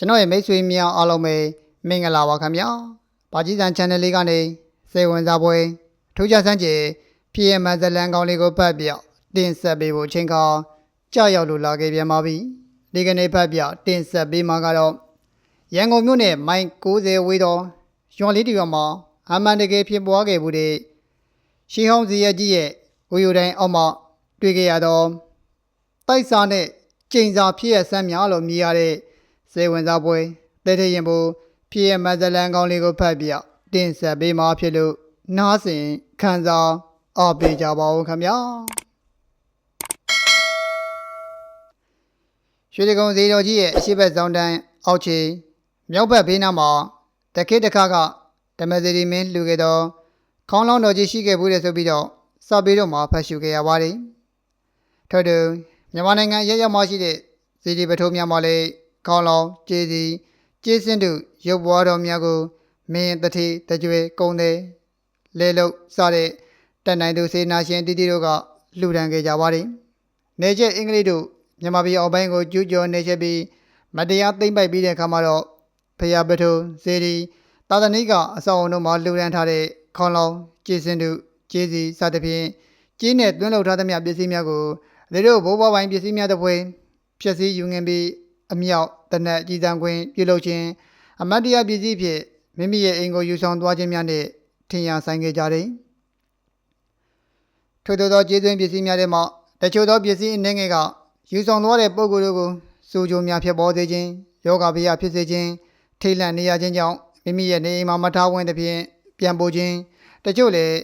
ကျွန်တော်ရဲ့မိတ်ဆွေများအားလုံးပဲမင်္ဂလာပါခင်ဗျာ။ဘာကြီးစံ channel လေးကနေစေဝင်စားပွဲထူးခြားစမ်းကြယ်ဖြစ်ရမှန်ဇလန်ကောင်းလေးကိုဖတ်ပြတင်ဆက်ပေးဖို့အချိန်ခါကြာရောက်လို့လာခဲ့ပြန်ပါပြီ။ဒီကနေ့ဖတ်ပြတင်ဆက်ပေးမှာကတော့ရန်ကုန်မြို့နယ်မိုင်90ဝေးတော်ရွာလေးတီရွာမှာအမှန်တကယ်ဖြစ်ပွားခဲ့မှုတွေရှီဟောင်းစီရကြီးရဲ့ဝီယိုတိုင်းအောက်မှာတွေ့ကြရတော့တိုက်စားနဲ့ကျိန်စာဖြစ်ရဆမ်းများလို့မြည်ရတဲ့ စေဝင်စားပွဲတဲတဲ့ရင်ဘူးဖြစ်ရမဇလန်ကောင်းလေးကိုဖတ်ပြတင်ဆက်ပေးမှာဖြစ်လို့နားဆင်ခံစားအားပေးကြပါဦးခင်ဗျာရွှေတကုံစီတော်ကြီးရဲ့အရှိဘက်ဆောင်တန်းအောက်ခြေမြောက်ဘက်ဘေးနားမှာတခိတခါကဓမ္မစီရီမင်းလူခဲ့တော့ခေါင်းလောင်းတော်ကြီးရှိခဲ့ဘူးလေဆိုပြီးတော့စာပေတော့မှာဖတ်ရှုခဲ့ရပါတယ်ထို့တူမြန်မာနိုင်ငံရရမရှိတဲ့စီဒီပထိုးများမှာလည်း ခေါင်းလောင်ကျေးစီကျေးစင်းတို့ရုပ်ဘွားတော်များကိုမင်းတတိတကြွယ်ကုံတယ်လဲလို့စတဲ့တက်နိုင်သူစေနာရှင်တီတီတို့ကလှူဒန်းခဲ့ကြပါတယ်။နေချက်အင်္ဂလိပ်တို့မြန်မာပြည်အောက်ပိုင်းကိုကျူးကျော်နေချက်ပြီးမတရားသိမ့်ပိုက်ပြီးတဲ့အခါမှာတော့ဖျားပထုစေဒီတာသနိကအစောအုံတို့မှာလှူဒန်းထားတဲ့ခေါင်းလောင်ကျေးစင်းတို့ကျေးစီစသဖြင့်ကျင်းနဲ့တွင်းလောက်ထားသမျှပစ္စည်းများကိုလေတို့ဘိုးဘွားပိုင်းပစ္စည်းများတစ်ပွဲဖြည့်ဆည်းယူငင်ပြီး အမြောက်တနက်ကြီးစံခွင်ပြုလုပ်ခြင်းအမတ်တရားပြည်စည်းဖြင့်မိမိရဲ့အိမ်ကိုယူဆောင်သွားခြင်းများနှင့်ထင်ရဆိုင်ခဲ့ကြသည်ထို့သောသောကျေးဇူးပစ္စည်းများထဲမှတချို့သောပစ္စည်းအနေငယ်ကယူဆောင်သွားတဲ့ပုဂ္ဂိုလ်တို့ကိုစူးကြိုများဖြစ်ပေါ်စေခြင်းယောဂဗျာဖြစ်စေခြင်းထိတ်လန့်နေရခြင်းကြောင့်မိမိရဲ့နေအိမ်မှာမထားဝင်သဖြင့်ပြန်ပို့ခြင်းတချို့လည်း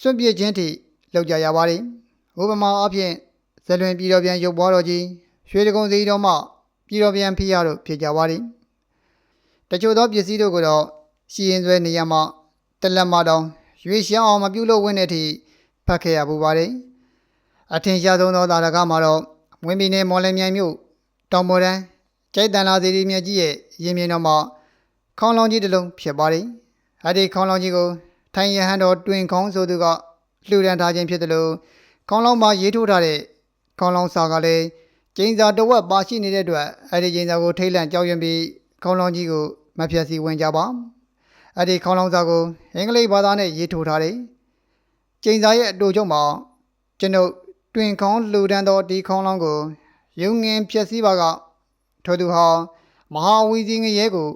စွန့်ပစ်ခြင်းထိလောက်ကြရပါသည်ဥပမာအားဖြင့်ဇလွင်ပြည်တော်ပြန်ရုပ်ပွားတော်ကြီးရွှေတကုံစီတော်မှ ပြည်တော်ပြန်ဖိရတို့ဖြစ်ကြပါသည်တချို့သောပစ္စည်းတို့ကိုတော့စီရင်ဆွဲနေရမှတလက်မတောင်ရွေးရှောင်းအောင်မပြုလုပ်ဝင်းတဲ့အထိဖတ်ခဲ့ရပူပါတယ်အထင်ရှားဆုံးသောသာရကမှာတော့ဝင်းပြည်နယ်မော်လမြိုင်မြို့တောင်ပေါ်တန်းကျိုက်တန်လာစီရီမြတ်ကြီးရဲ့ရင်မြင်တော်မှာခေါင်းလောင်းကြီးတစ်လုံးဖြစ်ပါတယ်အဲ့ဒီခေါင်းလောင်းကြီးကိုထိုင်ရဟန်းတော်တွင်ခေါင်းဆိုသူကလှူဒန်းထားခြင်းဖြစ်တယ်လို့ခေါင်းလောင်းမှာရေးထိုးထားတဲ့ခေါင်းလောင်းစာကလည်း ကျင်းစာတဝက်ပါရှိနေတဲ့အတွက်အဲ့ဒီကျင်းစာကိုထိတ်လန့်ကြောက်ရွံ့ပြီးခေါင်းလောင်းကြီးကိုမဖြတ်စီဝင်ကြပါအဲ့ဒီခေါင်းလောင်းစာကိုအင်္ဂလိပ်ဘာသာနဲ့ရေးထိုးထားတယ်ကျင်းစာရဲ့အတူချုပ်မှာကျွန်ုပ်တွင်ခေါင်းလူတန်းသောဒီခေါင်းလောင်းကိုယုံငင်ဖြတ်စည်းပါကထိုသူဟာမဟာဝီစီငရဲကို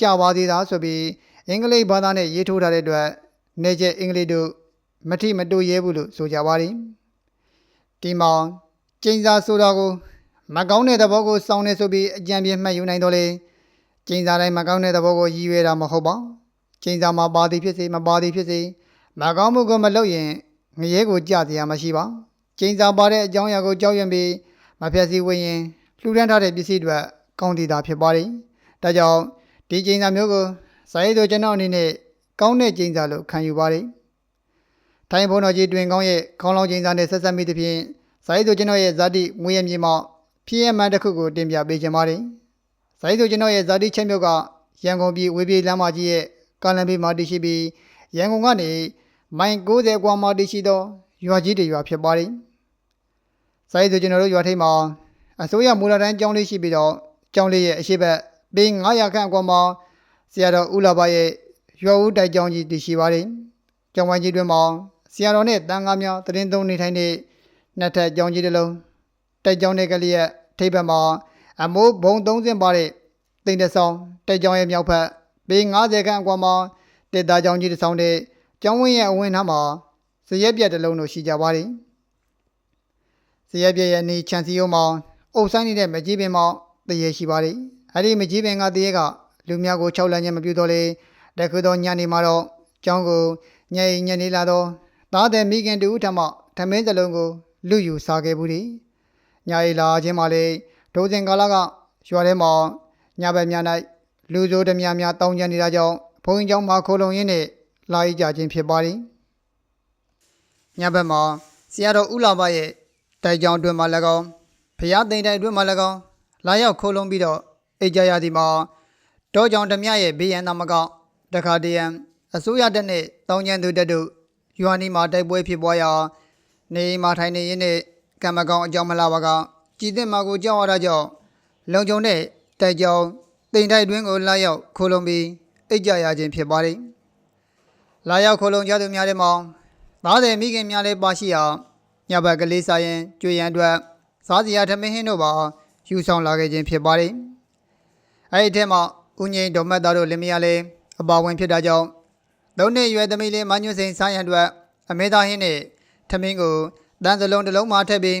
ကြာပါသေးတာဆိုပြီးအင်္ဂလိပ်ဘာသာနဲ့ရေးထိုးထားတဲ့အတွက်နေကျအင်္ဂလိပ်တို့မထိမတူရဲဘူးလို့ဆိုကြပါတယ်ဒီမှာကျင်းစာဆိုတာကို မကောင်းတဲ့သဘောကိုစောင်းနေဆိုပြီးအကြံပြမှတ်ယူနိုင်တော့လေကျင်းစာတိုင်းမကောင်းတဲ့သဘောကိုရည်ရွယ်တာမဟုတ်ပါကျင်းစာမှာပါသည်ဖြစ်စေမပါသည်ဖြစ်စေမကောင်းမှုကိုမလုပ်ရင်ငရဲကိုကြစရာမရှိပါကျင်းစာပါတဲ့အကြောင်းအရာကိုကြောက်ရွံ့ပြီးမဖြတ်စည်းဝင်ရင်လှူဒန်းထားတဲ့ပစ္စည်းတွေကောင်းတည်တာဖြစ်ပါတယ်ဒါကြောင့်ဒီကျင်းစာမျိုးကိုစာရေးသူကျွန်တော်အနေနဲ့ကောင်းတဲ့ကျင်းစာလို့ခံယူပါတယ်ထိုင်းဘုန်းတော်ကြီးတွင်ကောင်းရဲ့ခေါင်းလောင်းကျင်းစာနဲ့ဆက်ဆက်မိသဖြင့်စာရေးသူကျွန်တော်ရဲ့ဇာတိမွေးရမြေမှာ ဖြစ်ရမှန်တစ်ခုကိုတင်ပြပေးခြင်းပါတယ်။ဇာတိဆိုကျွန်တော်ရဲ့ဇာတိချက်မြုပ်ကရန်ကုန်ပြည်ဝေပြေလမ်းမကြီးရဲ့ကာလန်ဘေးမှာတည်ရှိပြီးရန်ကုန်ကနေမိုင်90ကွာမှာတည်ရှိသောရွာကြီးတွေရွာဖြစ်ပါတယ်။ဇာတိဆိုကျွန်တော်တို့ရွာထိပ်မှာအစိုးရမူလတန်းကျောင်းလေးရှိပြီးတော့ကျောင်းလေးရဲ့အရှိတ်ဘက်ဘေး900ခန့်ကွာမှာဆရာတော်ဦးလာပါရဲ့ရွာဦးတိုက်ကျောင်းကြီးတည်ရှိပါတယ်။ကျောင်းဝိုင်းကြီးတွင်မှာဆရာတော်နဲ့တန်ခါများတရင်သုံးနေထိုင်တဲ့နှစ်ထပ်ကျောင်းကြီးတစ်လုံး တိုက်ကြောင်းတဲ့ကလေးရဲ့ထိပ်ဘက်မှာအမိုးဘုံသုံးစင်းပါတဲ့တိမ်တဆောင်တိုက်ကြောင်းရဲ့မြောက်ဘက်ပေ90ခန့်အကွာမှာတစ်သားကြောင်းကြီးတစ်ဆောင်တဲ့ကျောင်းဝင်းရဲ့အဝင်းနားမှာစရက်ပြက်တစ်လုံးတို့ရှိကြပါတယ်စရက်ပြက်ရဲ့နေချန်စီယိုမှာအုပ်ဆိုင်နေတဲ့မကြီးပင်မှာတရေရှိပါတယ်အဲ့ဒီမကြီးပင်ကတရေကလူများကို၆လမ်းချင်းမပြုတော့လေတခုသောညနေမှာတော့ကျောင်းကိုညအိညနေလာတော့သားတဲ့မိခင်တူထမထမင်းစလုံးကိုလူယူစားခဲ့ဘူးသည် ညာရီလာခြင်းမှာလေဒိုးစင်ကာလကရွာထဲမှာညဘက်များ၌လူစိုးတများများတောင်းကျန်နေတာကြောင့်ဘုန်းကြီးကျောင်းမှာခိုးလုံရင်းနဲ့လာရကြခြင်းဖြစ်ပါသည်ညဘက်မှာဆရာတော်ဦးလာဘရဲ့တိုက်ကြောင်းအတွင်းမှာ၎င်းဖျားသိမ့်တိုက်အတွင်းမှာ၎င်းလာရောက်ခိုးလုံပြီးတော့အိတ်ကြရသည်မှာတောကြောင်ဓမြရဲ့ဘေးရန်သမကတခါတရံအစိုးရတက်နဲ့တောင်းကျန်သူတက်တို့ရွာနီမှာတိုက်ပွဲဖြစ်ပွားရာနေအိမ်မှာထိုင်နေရင်းနဲ့ ကံမကောင်းအကြောင်းမလားပါကကြည်တဲ့မှာကိုကြောက်ရတာကြောင့်လုံခြုံတဲ့တိုက်ကြောင်းတိမ်တိုက်တွင်းကိုလာရောက်ခိုးလုံပြီးအိတ်ကြရခြင်းဖြစ်ပါတယ်။လာရောက်ခိုးလုံကြသူများတဲ့မောင်သားတဲ့မိခင်များလည်းပါရှိရာညဘက်ကလေးစားရင်ကျွေရန်အတွက်စားစရာထမင်းဟင်းတို့ပါယူဆောင်လာခဲ့ခြင်းဖြစ်ပါတယ်။အဲဒီထဲမှာဦးငိမ့်ဒေါ်မတ်သားတို့လင်မယားလည်းအပါဝင်ဖြစ်တာကြောင့်သုံးနှစ်အရွယ်သမီးလေးမညွန့်စိန်စားရန်အတွက်အမေသားဟင်းနဲ့ထမင်းကို တန်းစလုံးတစ်လုံးမှထည့်ပြီး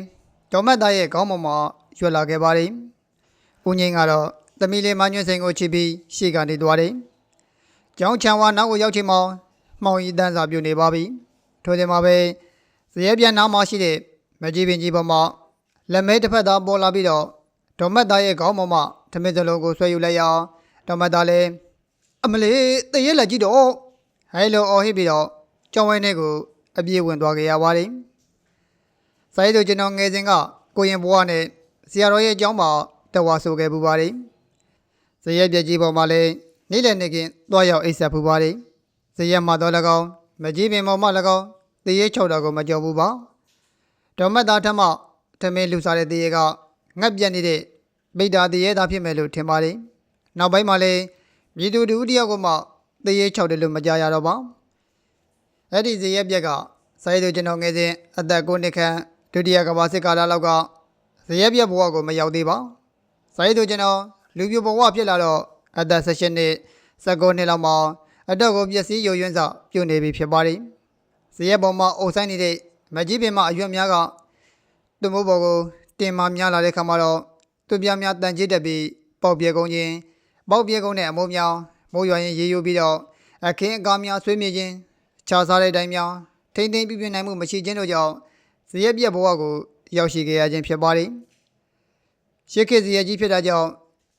ဒေါ်မတ်သားရဲ့ခေါင်းပေါ်မှာရွက်လာခဲ့ပါတယ်။ဦးငိမ့်ကတော့သမီးလေးမညွန့်စိန်ကိုချစ်ပြီးရှေ့ကနေသွားတယ်။ကျောင်းချံဝါနောက်ကိုရောက်ချိန်မှာမှောင်ရီတန်းစာပြုတ်နေပါပြီ။ထိုချိန်မှာပဲဇရဲပြန်နားမှာရှိတဲ့မကြီးပင်ကြီးပေါ်မှာလက်မဲတစ်ဖက်သားပေါ်လာပြီးတော့ဒေါ်မတ်သားရဲ့ခေါင်းပေါ်မှာထမင်းစလုံးကိုဆွဲယူလိုက်ရအောင်ဒေါ်မတ်သားလည်းအမလေးတည့်ရက်လက်ကြည့်တော့ဟဲလိုအော်ဟစ်ပြီးတော့ကျောင်းဝဲထဲကိုအပြေးဝင်သွားကြရပါတယ်။ ဆိုင်သူကျွန်တော်ငယ်စဉ်ကကိုရင်ဘွားနဲ့ဆရာတော်ရဲ့အကြောင်းမှာတဝါဆိုခဲ့ပူပါတယ်။ဇရက်ပြက်ကြီးပေါ်မှာလည်းနေ့လည်နေကင်းသွားရောက်အိပ်ဆက်ပူပါတယ်။ဇရက်မှာတော့၎င်းမကြီးပင်ပေါ်မှာ၎င်းတရေချောက်တာကိုမကြောက်ဘူးပါ။ဒေါ်မတ်သားထမထမင်းလူစားတဲ့တရေကငတ်ပြက်နေတဲ့မိတာတရေသားဖြစ်မယ်လို့ထင်ပါတယ်။နောက်ပိုင်းမှာလည်းမြေသူတူတယောက်ကမှတရေချောက်တယ်လို့မကြားရတော့ပါ။အဲ့ဒီဇရက်ပြက်ကဆိုင်သူကျွန်တော်ငယ်စဉ်အသက်9နှစ်ခန့် ဒုတိယကမ္ဘာစစ်ကာလလောက်ကဇရက်ပြက်ဘဝကိုမရောက်သေးပါ။ဆိုင်သူကျွန်တော်လူပြိုဘဝဖြစ်လာတော့အသက်16နှစ်19နှစ်လောက်မှာအတော့ကိုပျက်စီးယိုယွင်းစွာပြုတ်နေပြီဖြစ်ပါတယ်။ဇရက်ပေါ်မှာအုပ်ဆိုင်နေတဲ့မကြီးပင်မအရွက်များကသူ့မိုးပေါ်ကိုတင်မများလာတဲ့ခါမှာတော့သူပြများတန်ကြီးတက်ပြီးပေါက်ပြေကုန်ခြင်းပေါက်ပြေကုန်တဲ့အမိုးများမိုးရွာရင်ရေယိုပြီးတော့အခင်းအကားများဆွေးမြေ့ခြင်းခြားစားတဲ့အတိုင်းများထိမ့်သိမ့်ပြပြနိုင်မှုမရှိခြင်းတို့ကြောင့် ဇရက်ပြက်ဘဝကိုရောက်ရှိခဲ့ရခြင်းဖြစ်ပါတယ်။ရှစ်ခေတ်ဇရက်ကြီးဖြစ်တာကြောင့်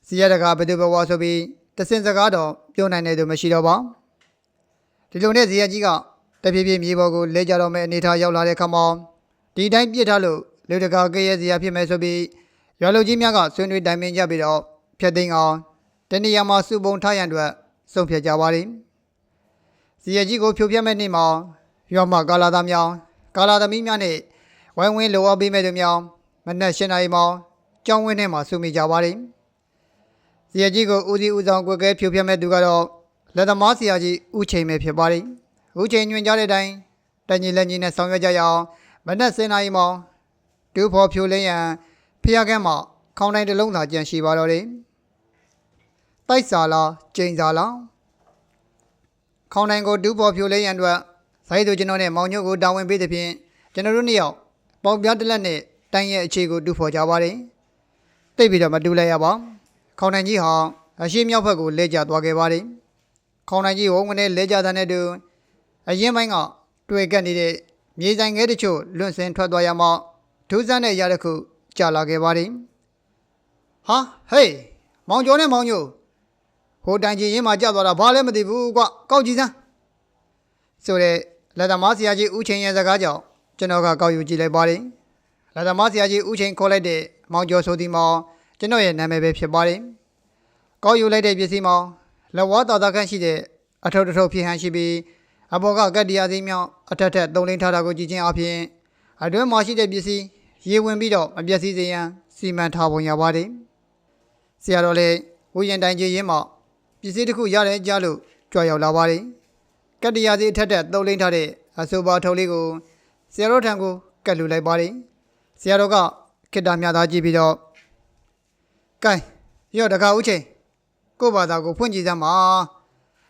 ဇရက်တကာဘယ်သူဘဝဆိုပြီးတစင်စကားတော့ပြောနိုင်တဲ့သူမရှိတော့ပါဒီလိုနဲ့ဇရက်ကြီးကတဖြည်းဖြည်းမြေပေါ်ကိုလဲကြတော့မဲ့အနေထားရောက်လာတဲ့ခါမှာဒီတိုင်းပြစ်ထားလို့လူတကာကရဲ့ဇရက်ဖြစ်မယ်ဆိုပြီးရွာလူကြီးများကဆွေးနွေးတိုင်ပင်ကြပြီးတော့ဖြတ်သိမ်းအောင်တနေရာမှာစုပုံထားရန်အတွက်ဆုံးဖြတ်ကြပါလိမ့်ဇရက်ကြီးကိုဖြိုဖျက်မဲ့နေ့မှာရွာမှာကာလာသားများကာလာသမီးများနဲ့ ဝိုင်းဝန်းလိုအပ်ပေးမဲ့သူများမနက်၈နာရီမှာကျောင်းဝင်းထဲမှာစုမိကြပါလိမ့်ဇရက်ကြီးကိုဦးစီးဦးဆောင်ကွယ်ကဲဖြိုဖျက်မဲ့သူကတော့လက်သမားဆရာကြီးဦးချိန်ပဲဖြစ်ပါလိမ့်ဦးချိန်ညွှန်ကြားတဲ့အတိုင်းတညီလက်ညီနဲ့ဆောင်ရွက်ကြရအောင်မနက်7နာရီမှာဒူဖို့ဖြိုလင်းရန်ဖျားကန်းမှာခေါင်းတိုင်းတစ်လုံးသာကြံရှိပါတော့တယ်တိုက်စာလားကျိန်စာလားခေါင်းတိုင်းကိုဒူဖို့ဖြိုလင်းရန်အတွက်ဇိုင်းသူကျွန်တော်နဲ့မောင်ညို့ကိုတာဝန်ပေးသဖြင့်ကျွန်တော်တို့နှစ်ယောက် ပေါင်ပြားတစ်လက်နဲ့တိုင်းရဲ့အခြေကိုတူဖော်ကြပါတယ်တိတ်ပြီးတော့မတူလိုက်ရပါခေါင်းတိုင်းကြီးဟာအရှိမြောက်ဘက်ကိုလဲကျသွားခဲ့ပါတယ်ခေါင်းတိုင်းကြီးဝုန်းကနေလဲကျတဲ့နဲ့တူအရင်ပိုင်းကတွေ့ကပ်နေတဲ့မြေဆိုင်ငယ်တချို့လွန့်စင်ထွက်သွားရမှဒုစမ်းတဲ့ရတဲ့ခုကြာလာခဲ့ပါတယ်ဟာဟေးမောင်ကျော်နဲ့မောင်ညို့ဟိုတိုင်ကြီးရင်းမှာကြာသွားတာဘာလဲမသိဘူးကွကောက်ကြည့်စမ်းဆိုတဲ့လက်သမားဆရာကြီးဦးချင်းရဲ့စကားကြောင့် ကျွန်တော်ကကောက်ယူကြည့်လိုက်ပါတယ်လက်သမားဆရာကြီးဦးချင်းခေါ်လိုက်တဲ့မောင်ကျော်ဆိုဒီမောင်ကျွန်တော်ရဲ့နာမည်ပဲဖြစ်ပါတယ်ကောက်ယူလိုက်တဲ့ပစ္စည်းမောင်လက်ဝါးတာတာခန့်ရှိတဲ့အထုပ်တစ်ထုပ်ဖြစ်ဟန်ရှိပြီးအပေါ်ကကတ်တရားသိမ်းမြောင်းအထက်ထက်သုံးလင်းထားတာကိုကြည့်ချင်းအပြင်အတွင်းမှာရှိတဲ့ပစ္စည်းရေဝင်ပြီးတော့မပျက်စီးစေရန်စီမံထားပုံရပါတယ်ဆရာတော်လည်းဝူရင်တိုင်ကြီးရင်းမှာပစ္စည်းတစ်ခုရတယ်ကြားလို့ကြွားရောက်လာပါတယ်ကတ်တရားစီအထက်ထက်သုံးလင်းထားတဲ့အဆိုပါထုံးလေးကို ဆရာတော်ထံကိုကတ်လူလိုက်ပါတယ်ဆရာတော်ကခိတ္တမြသားကြည့်ပြီးတော့ကဲရော့တခါဦးချိန်ကို့ဘာသာကိုဖွင့်ကြည့်စမ်းပါ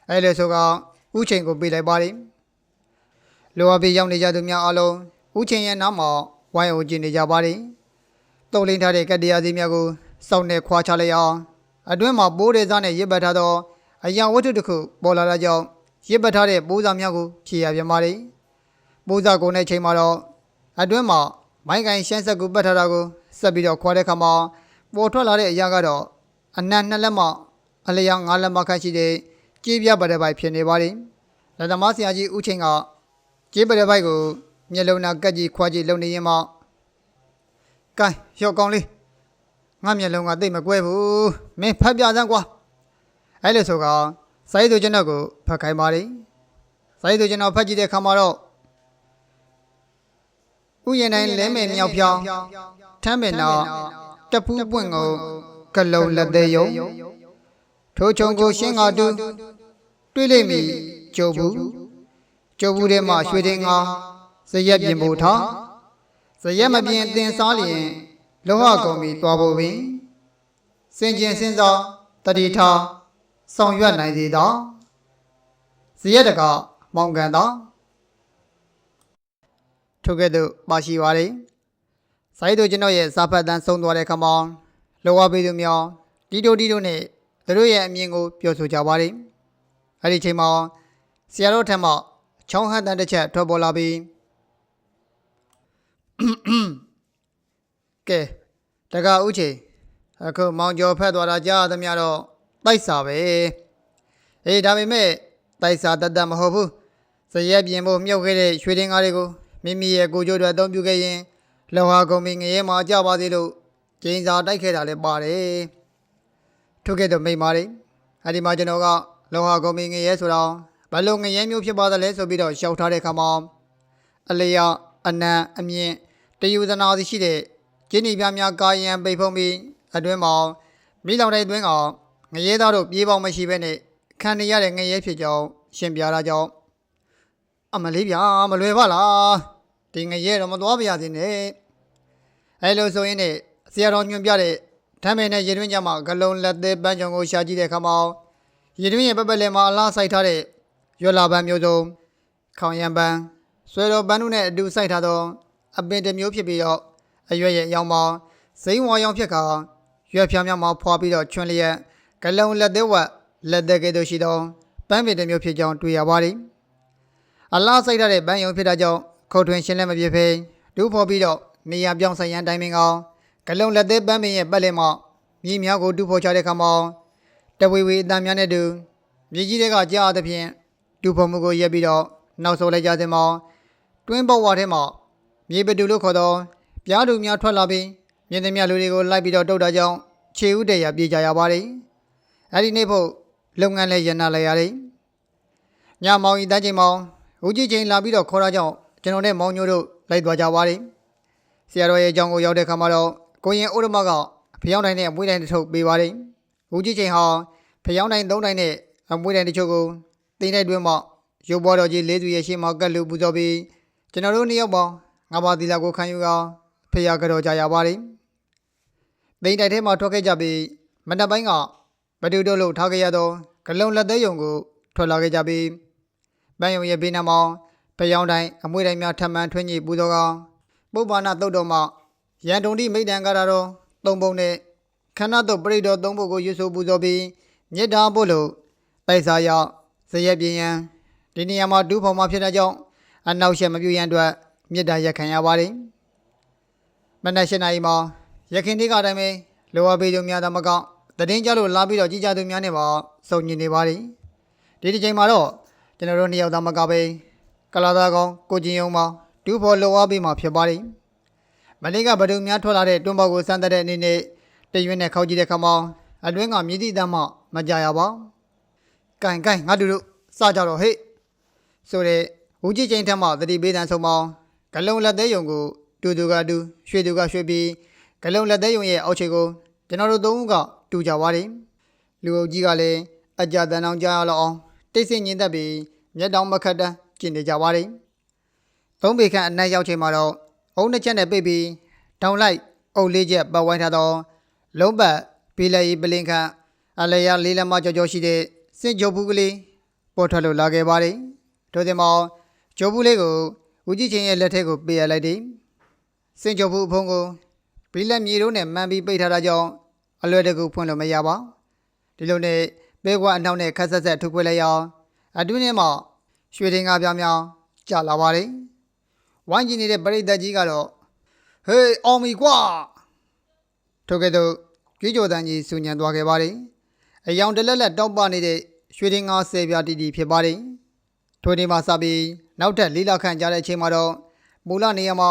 အဲလေဆိုကဦးချိန်ကိုပေးလိုက်ပါတယ်လိုအပ်ပြီးရောက်နေကြသူများအားလုံးဦးချိန်ရဲ့နောက်မှာဝိုင်းအောင်ကြည့်နေကြပါတယ်တုံလင်းထားတဲ့ကတ္တရားစီများကိုစောင့်နေခွာချလိုက်အောင်အတွင်းမှာပိုးတဲ့စားနဲ့ရစ်ပတ်ထားသောအရာဝတ္ထုတစ်ခုပေါ်လာတာကြောင့်ရစ်ပတ်ထားတဲ့ပိုးစားများကိုဖြေရပြန်ပါတယ် ပိုးစားကုန်တဲ့ချိန်မှာတော့အတွင်းမှာမိုင်းကန်ရှမ်းဆက်ကိုပတ်ထားတာကိုဆက်ပြီးတော့ခွာတဲ့ခါမှာပေါ်ထွက်လာတဲ့အရာကတော့အနံ့နှစ်လက်မှအလျောင်းငါးလက်မှခန့်ရှိတဲ့ကြေးပြပတဲ့ပိုက်ဖြစ်နေပါတယ်လက်သမားဆရာကြီးဦးချင်းကကြေးပတဲ့ပိုက်ကိုမျက်လုံးနာကက်ကြီးခွာကြည့်လုံနေရင်မှကဲရော့ကောင်းလေးငါမျက်လုံးကတိတ်မကွဲဘူးမင်းဖတ်ပြစမ်းကွာအဲ့လိုဆိုကစာရေးသူကျွန်တော်ကိုဖတ်ခိုင်းပါတယ်စာရေးသူကျွန်တော်ဖတ်ကြည့်တဲ့အခါမှာတော့ ဥယျာဉ်တိုင်းလဲမယ်မြောက်ပြောင်းထမ်းပင်နာတပူးပွင့်ကိုကလုံလက်သေးယုံထိုချုံကိုရှင်းကတူတွေးလိမ့်မည်ကြုံဘူးကြုံဘူးထဲမှာရွှေတင်ငါဇရက်ပြင်ဖို့ထားဇရက်မပြင်တင်စားလျင်လောဟကုံမီတွားဖို့ပင်စင်ကျင်စင်စားတတိထားဆောင်ရွက်နိုင်သေးသောဇရက်တကမောင်ကန်သော ထိုကဲ့သို့ပါရှိပါလေစာရေးသူကျွန်တော်ရဲ့စာဖတ်တန်းဆုံးသွားတဲ့ခါမှာလောကပေးသူများတီတိုတီတိုနဲ့သူတို့ရဲ့အမြင်ကိုပြောဆိုကြပါလိမ့်အဲ့ဒီချိန်မှာဆရာတော်ထံမှချောင်းဟန်တန်တစ်ချက်ထွက်ပေါ်လာပြီးကဲတကဥချေအခုမောင်ကျော်ဖက်သွားတာကြားရသမျှတော့တိုက်စာပဲအေးဒါပေမဲ့တိုက်စာတတ်တတ်မဟုတ်ဘူးစရက်ပြင်ဖို့မြုပ်ခဲ့တဲ့ရွှေတင်ကားတွေကို မိမိရဲ့ကိုကြိုးတွေအသုံးပြုခဲ့ရင်လောဟာကုံမီငရဲမှာကြပါသေးလို့ကျင်းစာတိုက်ခဲ့တာလည်းပါတယ်ထို့ကဲ့သို့မိန်ပါတယ်အဲ့ဒီမှာကျွန်တော်ကလောဟာကုံမီငရဲဆိုတော့ဘယ်လိုငရဲမျိုးဖြစ်ပါသလဲဆိုပြီးတော့ရှောက်ထားတဲ့ခါမှာအလျာအနံအမြင့်တယူဇနာစီရှိတဲ့ကျင်းဤပြားများကာယံပိတ်ဖုံးပြီးအတွင်းမှာမိလောင်တဲ့အတွင်းကငရဲသားတို့ပြေးပေါင်းမရှိဘဲနဲ့ခံနေရတဲ့ငရဲဖြစ်ကြောင်းရှင်းပြတာကြောင့် အမလေးဗျာမလွယ်ပါလားဒီငရဲတော့မသွားပါရသေးနဲ့အဲလိုဆိုရင်ねဆရာတော်ညွှန်ပြတဲ့ဓမ္မနဲ့ရေတွင်းကြမှာဂလုံးလက်သေးပန်းချောင်ကိုရှာကြည့်တဲ့အခါမှာရေတွင်းရဲ့ပက်ပက်လေးမှာအလားစိုက်ထားတဲ့ရွက်လာပန်းမျိုးစုံခေါင်ရံပန်းဆွဲတော်ပန်းတို့နဲ့အတူစိုက်ထားသောအပင်တစ်မျိုးဖြစ်ပြီးတော့အရွက်ရဲ့အရောင်မှာစိမ့်ဝါရောင်ဖြစ်ခါရွက်ဖြားများမှာဖွာပြီးတော့ချွန်းလျက်ဂလုံးလက်သေးဝက်လက်သေးကဲ့သို့ရှိသောပန်းပင်တစ်မျိုးဖြစ်ကြောင်းတွေ့ရပါတယ် အလားစိုက်ထားတဲ့ပန်းယုံဖြစ်တာကြောင့်ခုတ်ထွင်းရှင်းလက်မပြည့်ဖေးဒူးဖော်ပြီးတော့နေရာပြောင်းဆိုင်ရန်တိုင်းပင်ကောင်ဂလုံးလက်သေးပန်းပင်ရဲ့ပတ်လည်မှာမြေများကိုဒူးဖော်ချတဲ့ခါမှာတဝေဝေအတန်များနဲ့တူမြေကြီးတွေကကြားသဖြင့်ဒူးဖော်မှုကိုရက်ပြီးတော့နောက်ဆုတ်လိုက်ကြတဲ့မှာတွင်းပေါဝါထဲမှာမြေပတူလို့ခေါ်သောပြားတူများထွက်လာပြီးမြင်းသမျှလူတွေကိုလိုက်ပြီးတော့တုတ်တာကြောင့်ခြေဥတရပြေးကြရပါတယ်အဲ့ဒီနေ့ဖို့လုပ်ငန်းလည်းရနာလိုက်ရတယ်ညမောင်ဤတန်းချိန်မောင် ဦးကြီးချိန်လာပြီးတော့ခေါ်တာကြောင့်ကျွန်တော်နဲ့မောင်ညိုတို့လိုက်သွားကြပါတယ်ဆရာတော်ရဲ့အကြောင်းကိုရောက်တဲ့ခါမှာတော့ကိုရင်ဥရမကဖျောင်းတိုင်းနဲ့အမွေးတိုင်းတစ်ထုပ်ပေးပါတယ်ဦးကြီးချိန်ဟာဖျောင်းတိုင်းသုံးတိုင်းနဲ့အမွေးတိုင်းတစ်ချို့ကိုတင်းတဲ့တွင်းမှာရုပ်ပေါ်တော်ကြီးလေးသူရဲ့ရှေ့မှာကတ်လူပူဇော်ပြီးကျွန်တော်တို့နှစ်ယောက်ပေါင်းငါးပါးသီလကိုခံယူကဖျားကြတော်ကြရပါတယ်တိန်တိုက်ထဲမှာထွက်ခဲ့ကြပြီးမနက်ပိုင်းကဘဒူတို့လို့ထားခဲ့ရသောဂလုံးလက်သေးယုံကိုထွက်လာခဲ့ကြပြီး ပန်းယုံရဲ့ဘေးနားမှာဖျောင်းတိုင်းအမွေးတိုင်းများထပ်မံထွင်းကြီးပူဇော်ကပုပ္ပနာတုတ်တော်မှရန်တုံတိမိတ်တန်ကရတော်သုံးပုံနဲ့ခန္ဓာတုတ်ပရိတော်သုံးပုံကိုရွဆိုပူဇော်ပြီးမေတ္တာပို့လို့တိုက်စားရောက်ဇရက်ပြင်းရန်ဒီနေရာမှာဒူးဖော်မှာဖြစ်တဲ့ကြောင့်အနောက်ရှက်မပြူရန်အတွက်မေတ္တာရက်ခံရပါတယ်မနက်၈နာရီမှာရခင်ဒီကအတိုင်းပဲလောအပေသူများသမကောက်တည်င်းကြလို့လာပြီးတော့ကြီးကြသူများနဲ့ပါစုံညင်နေပါတယ်ဒီဒီချိန်မှာတော့ ကျွန်တော်တို့နှစ်ယောက်သားမကပဲကလာသားကောင်ကိုကျင်ယုံမှာဒူးဖော်လောအပေမှာဖြစ်ပါတယ်မလေးကဘဒုံများထွက်လာတဲ့တွန်းပေါက်ကိုစမ်းတဲ့အနေနဲ့တရွင်းနဲ့ခောက်ကြည့်တဲ့ခါမှာအတွင်းကမြည်သည့်တမ်းမှမကြရပါကင်ကင်ငါတို့တို့စကြတော့ဟေ့ဆိုတဲ့ဦးကြီးချင်းထက်မှသတိပေးတန်းဆုံးပေါင်းဂလုံးလက်သေးယုံကိုတူတူကတူရွှေတူကရွှေပြီးဂလုံးလက်သေးယုံရဲ့အောက်ခြေကိုကျွန်တော်တို့သုံးဦးကတူကြပါတယ်လူအုပ်ကြီးကလည်းအကြတန်အောင်ကြားရလောက်အောင် တိတ်ဆိတ်ညင်သက်ပြီးမျက်တောင်မခတ်တန်းကျင်နေကြပါတယ်သုံးပေခန့်အနက်ရောက်ချိန်မှာတော့အုံနှစ်ချက်နဲ့ပိတ်ပြီးတောင်လိုက်အုပ်လေးချက်ပတ်ဝိုင်းထားသောလုံးပတ်ပီလက်ရီပလင်ခန့်အလျာလေးလက်မကြော်ကြော်ရှိတဲ့စင်ကြိုဘူးကလေးပေါ်ထွက်လို့လာခဲ့ပါတယ်ထို့သည်မောင်ဂျိုးဘူးလေးကိုဦးကြီးချင်းရဲ့လက်ထက်ကိုပေးရလိုက်သည်စင်ကြိုဘူးအဖုံးကိုဘီလက်မြေတို့နဲ့မှန်ပြီးပိတ်ထားတာကြောင့်အလွယ်တကူဖွင့်လို့မရပါဒီလိုနဲ့ ပဲကွာအနောက်နဲ့ခက်ဆက်ဆက်ထုတ်ခွေလိုက်ရအောင်အတွင်းထဲမှာရွှေတင်ကားပြားများကြာလာပါတယ်ဝိုင်းကျင်နေတဲ့ပရိသတ်ကြီးကတော့ဟေးအောင်မီကွာထိုကဲ့သို့ကြွေးကြော်တန်းကြီးဆူညံသွားခဲ့ပါတယ်အယောင်တလက်လက်တောက်ပနေတဲ့ရွှေတင်ကားဆယ်ပြားတီတီဖြစ်ပါတယ်ထိုဒီမှာစပြီးနောက်ထပ်လေးလခန့်ကြာတဲ့အချိန်မှာတော့မူလနေရာမှာ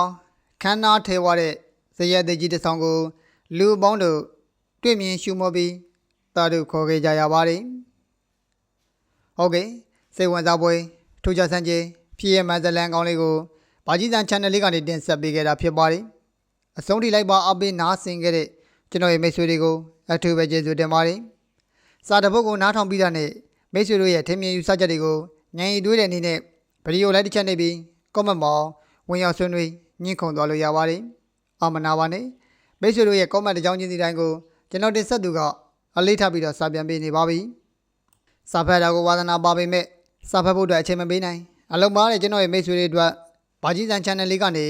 ခန်းနာထဲဝါတဲ့ဇရက်သေးကြီးတစ်ဆောင်ကို လူပေါင်းတို့တွေ့မြင်ရှုမောပြီး တာတို့ခေါ်ခဲ့ကြရပါတယ်ဟုတ်ကဲ့စိတ်ဝင်စားပွဲထူးခြားဆန်းခြင်းဖြစ်ရမဇလန်ကောင်းလေးကိုဘာကြီးစံ channel လေးကနေတင်ဆက်ပေးခဲ့တာဖြစ်ပါတယ်အဆုံးထိလိုက်ပါအပေးနားဆင်ခဲ့တဲ့ကျွန်တော်ရဲ့မိတ်ဆွေတွေကိုအထူးပဲကျေးဇူးတင်ပါတယ်စာတစ်ပုဒ်ကိုနားထောင်ပြီးတာနဲ့မိတ်ဆွေတို့ရဲ့ထင်မြင်ယူဆချက်တွေကိုညံရီတွေးတဲ့အနေနဲ့ဗီဒီယိုလိုက်တစ်ချက်နေပြီးကွန်မန့်မှာဝင်ရောက်ဆွေးနွေးညှင့်ခုန်သွားလို့ရပါတယ်။အမနာပါနဲ့မိတ်ဆွေတို့ရဲ့ကွန်မန့်တစ်ကြောင်းချင်းစီတိုင်းကိုကျွန်တော်တင်ဆက်သူက အလေးထားပြီးတော့စာပြန်ပေးနေပါပြီ။စာဖတ်တာကိုဝါသနာပါပေမဲ့စာဖတ်ဖို့အတွက်အချိန်မပေးနိုင်အလုံးပါတဲ့ကျွန်တော်ရဲ့မိတ်ဆွေတွေအတွက်ဘာကြီးစံ channel လေးကနေ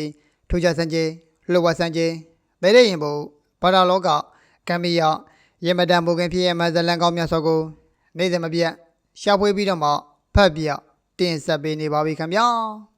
ထူးခြားစံကျေလှုပ်ဝက်စံကျေဘဲတဲ့ရင်ဖို့ဘာသာလောကကမ်ဘီယာရေမတန်ဘိုကင်ဖြစ်ရဲ့မဇလန်ကောင်းမြတ်စောကိုနေ့စဉ်မပြတ်ရှာဖွေပြီးတော့မှဖတ်ပြတင်ဆက်ပေးနေပါပြီခင်ဗျာ။